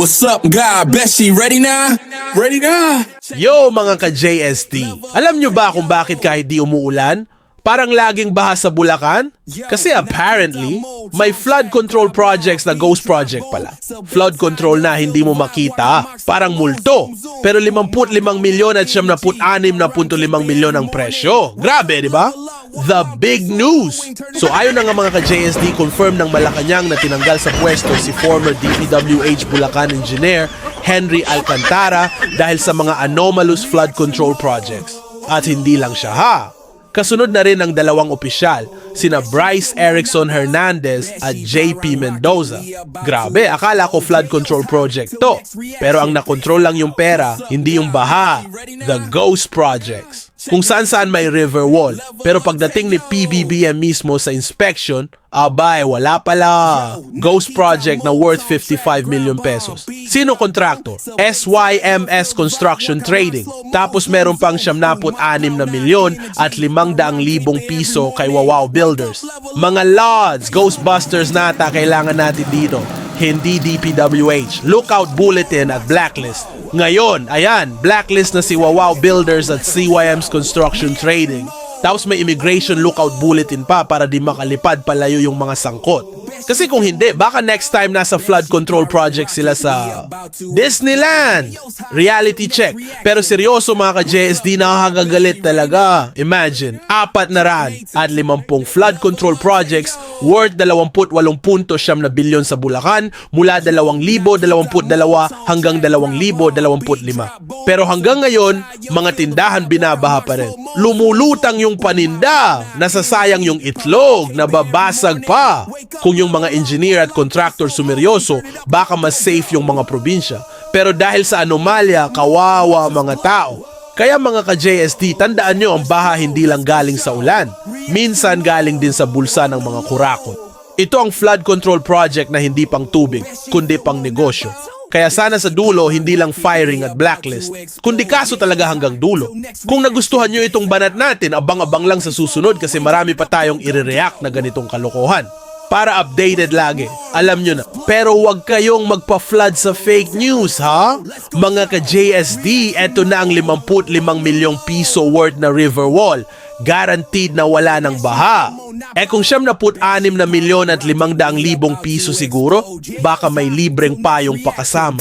What's up, God? Beshi, ready now? Ready now? Yo mga ka-JST, alam nyo ba kung bakit kahit di umuulan? Parang laging baha sa Bulacan? Kasi apparently, may flood control projects na ghost project pala. Flood control na hindi mo makita, parang multo. Pero 55 milyon at 76.5 milyon ang presyo. Grabe, di ba? The big news! So ayon na nga mga ka-JSD, confirm ng Malacanang na tinanggal sa pwesto si former DPWH Bulacan engineer Henry Alcantara dahil sa mga anomalous flood control projects. At hindi lang siya ha. Kasunod na rin ang dalawang opisyal, sina Bryce Erickson Hernandez at JP Mendoza. Grabe, akala ko flood control project to. Pero ang nakontrol lang yung pera, hindi yung baha. The ghost projects. Kung saan saan may river wall. Pero pagdating ni PBBM mismo sa inspection, abay, wala pala. Ghost project na worth 55 million pesos. Sino contractor? SYMS Construction Trading. Tapos meron pang 76 na milyon at 500 libong piso kay Wawaw Builders. Mga lods, Ghostbusters nata kailangan natin dito. Hindi DPWH. Lookout bulletin at blacklist. Ngayon, ayan, blacklist na si Wawaw Builders at CYM's Construction Trading. Tapos may immigration lookout bulletin pa para di makalipad palayo yung mga sangkot. Kasi kung hindi, baka next time nasa flood control project sila sa Disneyland. Reality check. Pero seryoso mga ka-JSD, nakakagalit talaga. Imagine, apat na ran at 50 flood control projects worth 28.7 na bilyon sa Bulacan mula 2,022 hanggang 2,025. Pero hanggang ngayon, mga tindahan binabaha pa rin. Lumulutang yung paninda, nasasayang yung itlog, nababasag pa. Kung yung mga engineer at contractor sumeryoso, baka mas safe yung mga probinsya. Pero dahil sa anomalya, kawawa mga tao. Kaya mga ka-JST, tandaan nyo ang baha hindi lang galing sa ulan. Minsan galing din sa bulsa ng mga kurakot. Ito ang flood control project na hindi pang tubig, kundi pang negosyo. Kaya sana sa dulo, hindi lang firing at blacklist, kundi kaso talaga hanggang dulo. Kung nagustuhan nyo itong banat natin, abang-abang lang sa susunod kasi marami pa tayong i-react na ganitong kalokohan. Para updated lagi, alam nyo na. Pero wag kayong magpa-flood sa fake news, ha? Mga ka-JSD, eto na ang 55 milyong piso worth na river wall. Guaranteed na wala ng baha. Eh kung siyam na put anim na milyon at limang daang libong piso siguro, baka may libreng payong pakasama.